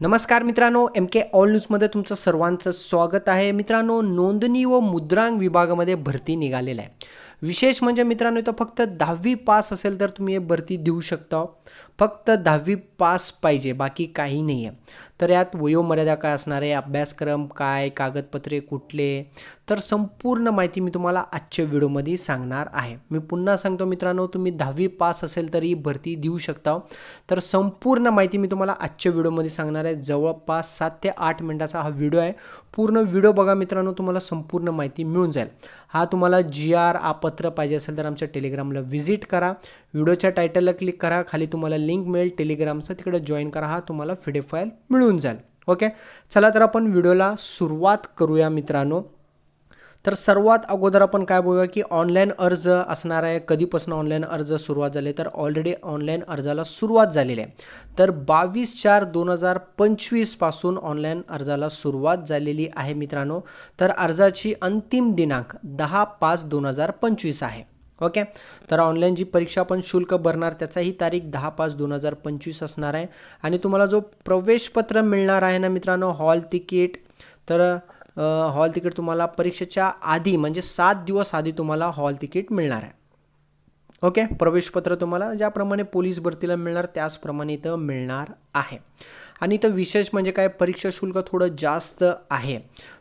नमस्कार मित्रांनो एम के ऑल न्यूजमध्ये तुमचं सर्वांचं स्वागत आहे. मित्रांनो नोंदणी व मुद्रांक विभागामध्ये भरती निघालेलं आहे. विशेष म्हणजे मित्रांनो इथं फक्त दहावी पास असेल तर तुम्ही हे भरती देऊ शकता. फक्त दहावी पास पाहिजे बाकी काही नाही आहे तर यात वयोमर्यादा काय असणार आहे अभ्यासक्रम काय कागदपत्रे कुठले? तर संपूर्ण माहिती मी तुम्हाला आजच्या व्हिडिओमध्ये सांगणार आहे. मी पुन्हा सांगतो मित्रांनो तुम्ही दहावी पास असेल तरी भरती देऊ शकता. तर संपूर्ण माहिती मी तुम्हाला आजच्या व्हिडिओमध्ये सांगणार आहे. जवळपास सात ते आठ मिनटाचा हा व्हिडिओ आहे. पूर्ण व्हिडिओ बघा मित्रांनो तुम्हाला संपूर्ण माहिती मिळून जाईल. हा तुम्हाला जी आर आपत्र पाहिजे असेल तर आमच्या टेलिग्रामला व्हिजिट करा. व्हिडिओच्या टायटलला क्लिक करा खाली तुम्हाला लिंक मिळेल टेलिग्रामचं तिकडे जॉईन करा हा तुम्हाला फिडे फाईल मिळून जाईल. ओके? चला तर आपण व्हिडिओला सुरुवात करूया मित्रांनो. तर सर्वात अगोदर आपण काय बघूया की ऑनलाईन अर्ज असणार आहे. कधीपासून ऑनलाईन अर्ज सुरुवात झाले? तर ऑलरेडी ऑनलाईन अर्जाला सुरुवात झालेली आहे. तर बावीस चार दोन हजार पंचवीसपासून ऑनलाईन अर्जाला सुरुवात झालेली आहे मित्रांनो. तर अर्जाची अंतिम दिनांक दहा पाच दोन हजार पंचवीस आहे. ओके? तर ऑनलाईन जी परीक्षा आपण शुल्क भरणार त्याचाही तारीख दहा पाच दोन हजार पंचवीस असणार आहे. आणि तुम्हाला जो प्रवेशपत्र मिळणार आहे ना मित्रांनो हॉल तिकीट तर हॉल तिकीट तुम्हाला परीक्षेच्या आधी म्हणजे सात दिवस आधी तुम्हाला हॉल तिकीट मिळणार आहे. ओके? प्रवेशपत्र तुम्हाला ज्याप्रमाणे पोलीस भरतीला मिळणार त्याचप्रमाणे इथं मिळणार आहे. आणि तर विशेष म्हणजे काय परीक्षा शुल्क थोडं जास्त आहे.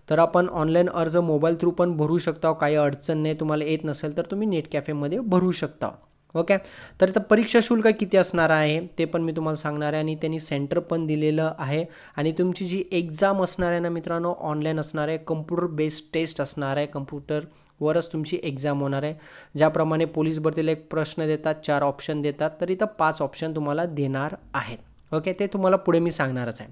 तर आपण ऑनलाईन अर्ज मोबाईल थ्रू पण भरू शकता काही अडचण नाही तुम्हाला येत नसेल तर तुम्ही नेट कॅफेमध्ये भरू शकता ओके तर इथं परीक्षा शुल्क किती असणार आहे ते पण मी तुम्हाला सांगणार आहे. आणि त्यांनी सेंटर पण दिलेलं आहे. आणि तुमची जी एक्झाम असणार आहे ना मित्रांनो ऑनलाईन असणार आहे. कम्प्युटर बेस्ड टेस्ट असणार आहे. कम्प्युटरवरच तुमची एक्झाम होणार आहे. ज्याप्रमाणे पोलीस भरतीला एक प्रश्न देतात चार ऑप्शन देतात. तर इथं पाच ऑप्शन तुम्हाला देणार आहेत. ओके ते तुम्हाला पुढे मी सांगणारच आहे.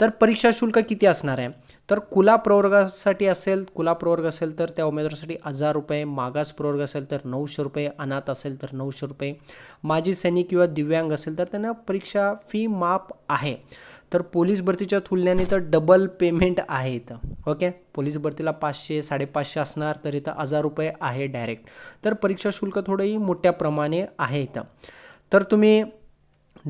तर परीक्षा शुल्क किती असणार आहे? तर कुला प्रवर्गासाठी असेल कुला प्रवर्ग असेल तर त्या उमेदवारासाठी हजार रुपये मागास प्रवर्ग असेल तर नऊशे रुपये अनाथ असेल तर नऊशे रुपये माजी सैनिक किंवा दिव्यांग असेल तर त्यांना परीक्षा फी माफ आहे. तर पोलीस भरतीच्या तुलनेने तर डबल पेमेंट आहे इथं ओके पोलीस भरतीला पाचशे साडेपाचशे असणार तर इथं हजार रुपये आहे डायरेक्ट तर परीक्षा शुल्क थोडंही मोठ्या प्रमाणे आहे इथं तर तुम्ही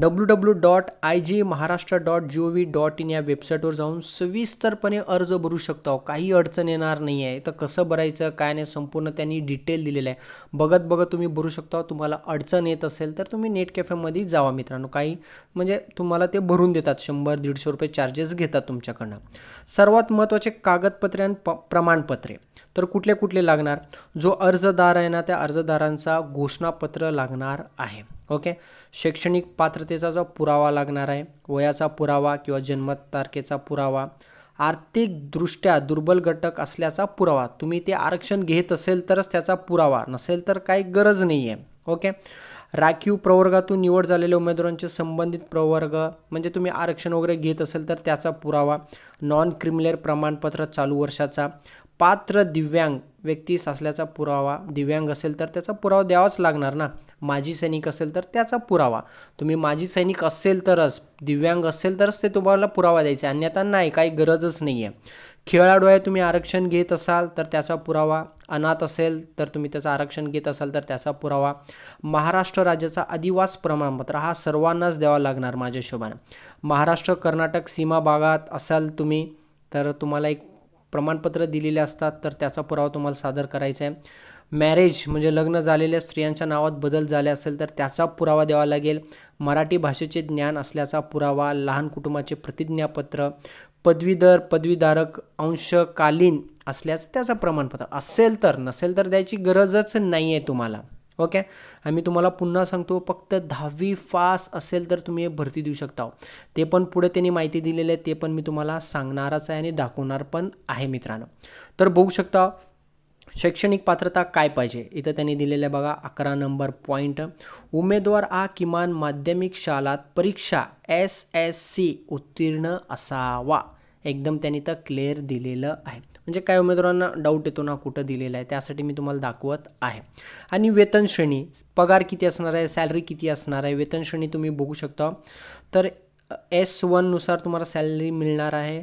W W dot I G Maharashtra dot G O V dot in या वेबसाईटवर जाऊन सविस्तरपणे अर्ज भरू शकतो हो. काही अडचण येणार नाही आहे. तर कसं भरायचं काय नाही संपूर्ण त्यांनी डिटेल दिलेलं आहे. बघत बघत तुम्ही भरू शकता हो. तुम्हाला अडचण येत असेल तर तुम्ही नेट कॅफेमध्ये जावा मित्रांनो. काही म्हणजे तुम्हाला ते भरून देतात. शंभर दीडशे रुपये चार्जेस घेतात तुमच्याकडनं. सर्वात महत्त्वाचे कागदपत्रे आणि प प्रमाणपत्रे. तर कुठले कुठले लागणार? जो अर्जदार आहे ना त्या अर्जदारांचा घोषणापत्र लागणार आहे. ओके? शैक्षणिक पात्रतेचा जो पुरावा लागणार आहे वयाचा पुरावा किंवा जन्मतारखेचा पुरावा आर्थिकदृष्ट्या दुर्बल घटक असल्याचा पुरावा तुम्ही ते आरक्षण घेत असेल तरच त्याचा पुरावा नसेल तर काही गरज नाही आहे ओके? राखीव प्रवर्गातून निवड झालेल्या उमेदवारांचे संबंधित प्रवर्ग म्हणजे तुम्ही आरक्षण वगैरे घेत असेल तर त्याचा पुरावा नॉन क्रिमिनल प्रमाणपत्र चालू वर्षाचा पात्र दिव्यांग व्यक्तीस असल्याचा पुरावा दिव्यांग असेल तर त्याचा पुरावा द्यावाच लागणार ना. माजी सैनिक असेल तर त्याचा पुरावा. तुम्ही माजी सैनिक असेल तरच दिव्यांग असेल तरच ते तुम्हाला पुरावा द्यायचा अन्यथा नाही काही गरजच नाही आहे. खेळाडू आहे तुम्ही आरक्षण घेत असाल तर त्याचा पुरावा. अनाथ असेल तर तुम्ही त्याचं आरक्षण घेत असाल तर त्याचा पुरावा. महाराष्ट्र राज्याचा अधिवास प्रमाणपत्र हा सर्वांनाच द्यावा लागणार माझ्या हिशोबानं. महाराष्ट्र कर्नाटक सीमा भागात असाल तुम्ही तर तुम्हाला एक प्रमाणपत्र दिलेले असतात तर त्याचा पुरावा तुम्हाला सादर करायचा आहे. मॅरेज म्हणजे लग्न झालेल्या स्त्रियांच्या नावात बदल झाले असेल तर त्याचा पुरावा द्यावा लागेल. मराठी भाषेचे ज्ञान असल्याचा पुरावा लहान कुटुंबाचे प्रतिज्ञापत्र पदवीधर पदवीधारक अंशकालीन असल्याचं त्याचं प्रमाणपत्र. असेल तर नसेल तर द्यायची गरजच नाही आहे तुम्हाला. ओके आम्ही तुम्हाला पुन्हा सांगतो फक्त दहावी पास असेल तर तुम्ही भरती देऊ शकता. ते पण पुढे त्यांनी माहिती दिलेली आहे ते पण मी तुम्हाला सांगणारच आहे आणि दाखवणार पण आहे मित्रांनो. तर बघू शकता शैक्षणिक पात्रता काय पाहिजे? इथं त्यांनी दिलेलं आहे बघा अकरा नंबर पॉईंट उमेदवार हा किमान माध्यमिक शाळात परीक्षा एस एस सी उत्तीर्ण असावा. एकदम त्यांनी तर क्लिअर दिलेलं आहे. म्हणजे काय उमेदवारांना डाऊट येतो ना कुठं दिलेलं आहे त्यासाठी मी तुम्हाला दाखवत आहे. आणि वेतन श्रेणी पगार किती असणार आहे सॅलरी किती असणार आहे वेतन श्रेणी तुम्ही बघू शकता. तर एस वननुसार तुम्हाला सॅलरी मिळणार आहे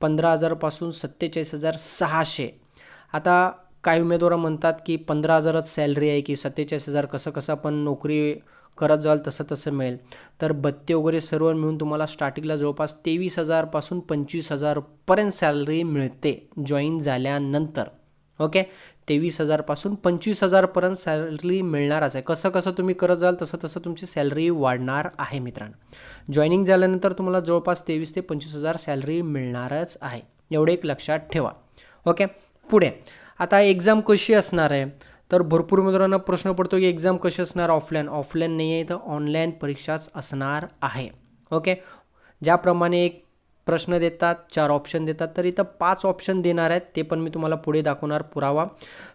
पंधरा हजारपासून सत्तेचाळीस हजार सहाशे. आता काही उमेदवार म्हणतात की पंधरा हजारच सॅलरी आहे की सत्तेचाळीस हजार कसं कसं आपण नोकरी करत जाल तसं तसं मिळेल. तर बत्ते वगैरे सर्व मिळून तुम्हाला स्टार्टिंगला जवळपास तेवीस हजारपासून पंचवीस हजारपर्यंत सॅलरी मिळते जॉईन झाल्यानंतर. ओके तेवीस हजारपासून पंचवीस हजारपर्यंत सॅलरी मिळणारच आहे. कसं कसं तुम्ही करत जाल तसं तसं तुमची सॅलरी वाढणार आहे मित्रांनो. जॉईनिंग झाल्यानंतर तुम्हाला जवळपास तेवीस ते पंचवीस हजार सॅलरी मिळणारच आहे. एवढे एक लक्षात ठेवा. ओके पुढे. आता एक्झाम कशी असणार आहे? तर भरपूर मित्रांना प्रश्न पडतो की एक्झाम कशी असणार ऑफलाईन ऑफलाईन नाही आहे तर ऑनलाईन परीक्षाच असणार आहे. ओके ज्याप्रमाणे एक प्रश्न देतात चार ऑप्शन देतात तर इथं पाच ऑप्शन देणार आहेत ते पण मी तुम्हाला पुढे दाखवणार पुरावा.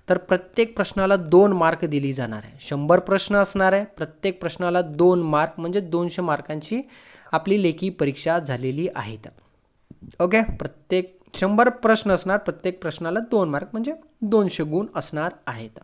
तर प्रत्येक प्रश्नाला दोन मार्क दिली जाणार आहे. शंभर प्रश्न असणार आहे प्रत्येक प्रश्नाला दोन मार्क म्हणजे दोनशे मार्कांची आपली लेखी परीक्षा झालेली आहे. ओके प्रत्येक शंभर प्रश्न असणार प्रत्येक प्रश्नाला दोन मार्क म्हणजे दोनशे गुण असणार आहेत.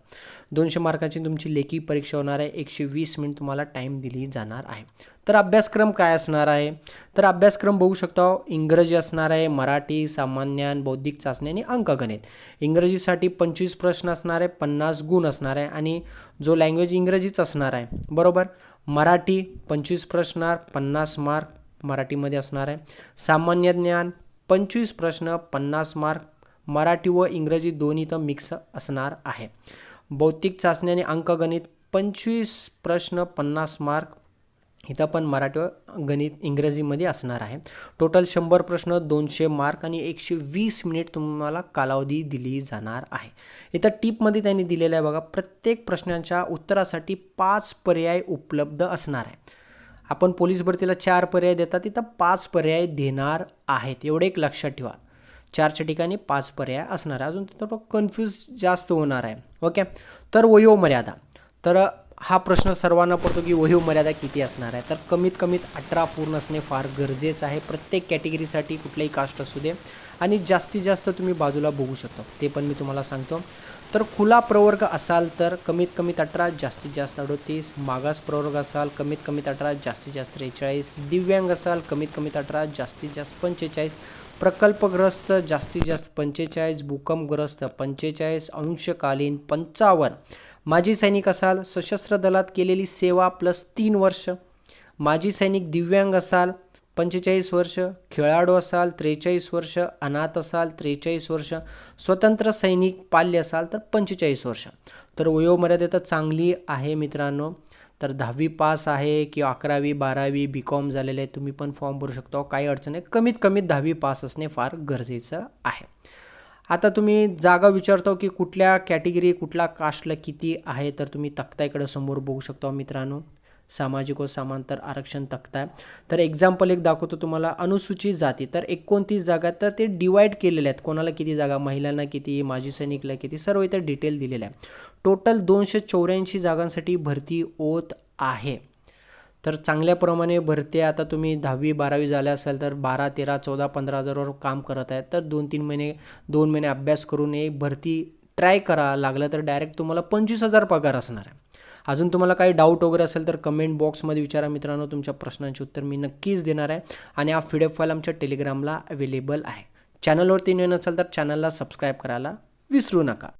दोनशे मार्काची तुमची लेखी परीक्षा होणार आहे एकशे वीस मिनिट तुम्हाला टाईम दिली जाणार आहे. तर अभ्यासक्रम काय असणार आहे? तर अभ्यासक्रम बघू शकतो इंग्रजी असणार आहे मराठी सामान्यान बौद्धिक चाचणी आणि अंकगणित. इंग्रजीसाठी पंचवीस प्रश्न असणार आहे पन्नास गुण असणार आहे आणि जो लँग्वेज इंग्रजीच असणार आहे बरोबर? मराठी पंचवीस प्रश्नार पन्नास मार्क मराठीमध्ये असणार आहे. सामान्य ज्ञान पंचवीस प्रश्न पन्नास मार्क मराठी व इंग्रजी दोन्ही तर मिक्स असणार आहे. भौतिक चाचणी आणि अंकगणित पंचवीस प्रश्न पन्नास मार्क इथं पण मराठी गणित इंग्रजीमध्ये असणार आहे. टोटल शंभर प्रश्न दोनशे मार्क आणि एकशे वीस मिनिट तुम्हाला कालावधी दिली जाणार आहे. इथं टीपमध्ये त्यांनी दिलेलं आहे बघा प्रत्येक प्रश्नांच्या उत्तरासाठी पाच पर्याय उपलब्ध असणार आहे. आपण पोलीस भरतीला चार पर्याय देतात तिथं पाच पर्याय देणार आहेत. एवढे एक लक्षात ठेवा. चारच्या ठिकाणी पाच पर्याय असणार आहे अजून तिथं कन्फ्यूज जास्त होणार आहे. ओके तर वयोमर्यादा. तर हा प्रश्न सर्वांना पडतो की वहीव मर्यादा किती असणार आहे. तर कमीत कमीत अठरा पूर्ण असणे फार गरजेचं आहे. प्रत्येक कॅटेगरीसाठी कुठलाही कास्ट असू दे. आणि जास्तीत जास्त तुम्ही बाजूला बघू शकतो. ते पण मी तुम्हाला सांगतो. तर खुला प्रवर्ग असाल तर कमीत कमीत अठरा जास्तीत जास्त अडतीस. मागास प्रवर्ग असाल कमीत कमीत अठरा जास्तीत जास्त त्रेचाळीस. दिव्यांग असाल कमीत कमीत अठरा जास्तीत जास्त पंचेचाळीस. प्रकल्पग्रस्त जास्तीत जास्त पंचेचाळीस. भूकंपग्रस्त पंचेचाळीस. अंशकालीन पंचावन्न. माजी सैनिक असाल सशस्त्र दलात केलेली सेवा प्लस तीन वर्ष. माजी सैनिक दिव्यांग असाल पंचेचाळीस वर्ष. खेळाडू असाल त्रेचाळीस वर्ष. अनाथ असाल त्रेचाळीस वर्ष. स्वतंत्र सैनिक पाल्य असाल तर पंचेचाळीस वर्ष. तर वयोमर्यादा तर चांगली आहे मित्रांनो. तर दहावी पास आहे किंवा अकरावी बारावी बी कॉम झालेले आहे तुम्ही पण फॉर्म भरू शकता. काही अडचण आहे कमीत कमीत दहावी पास असणे फार गरजेचं आहे. आता तुम्ही जागा विचारतो की कुठल्या कॅटेगरी कुठल्या कास्टला किती आहे तर तुम्ही तक्त्याकडे समोर बघू शकता मित्रांनो. सामाजिक व समांतर आरक्षण तक्ता. तर एक्झाम्पल एक दाखवतो तुम्हाला. अनुसूचित जाती. तर एकोणतीस जागा तर ते डिवाईड केलेले आहेत. कोणाला किती जागा महिलांना किती माजी सैनिकला किती सर्व इतर डिटेल दिलेलं आहे टोटल दोनशे चौऱ्याऐंशी जागांसाठी भरती होत आहे. तर चांगल्याप्रमाणे भरते आता तुम्ही दहावी बारावी झाल्या असाल तर बारा तेरा चौदा पंधरा हजारावर काम करत आहे तर दोन तीन महिने दोन महिने अभ्यास करून एक भरती ट्राय करा. लागलं तर डायरेक्ट तुम्हाला पंचवीस हजार पगार असणार आहे. अजून तुम्हाला काही डाऊट वगैरे असेल तर कमेंट बॉक्समध्ये विचारा मित्रांनो. तुमच्या प्रश्नांचे उत्तर मी नक्कीच देणार आहे. आणि हा पी फाईल आमच्या टेलिग्रामला अवेलेबल आहे. चॅनलवरती नवीन असेल तर चॅनलला सबस्क्राईब करायला विसरू नका.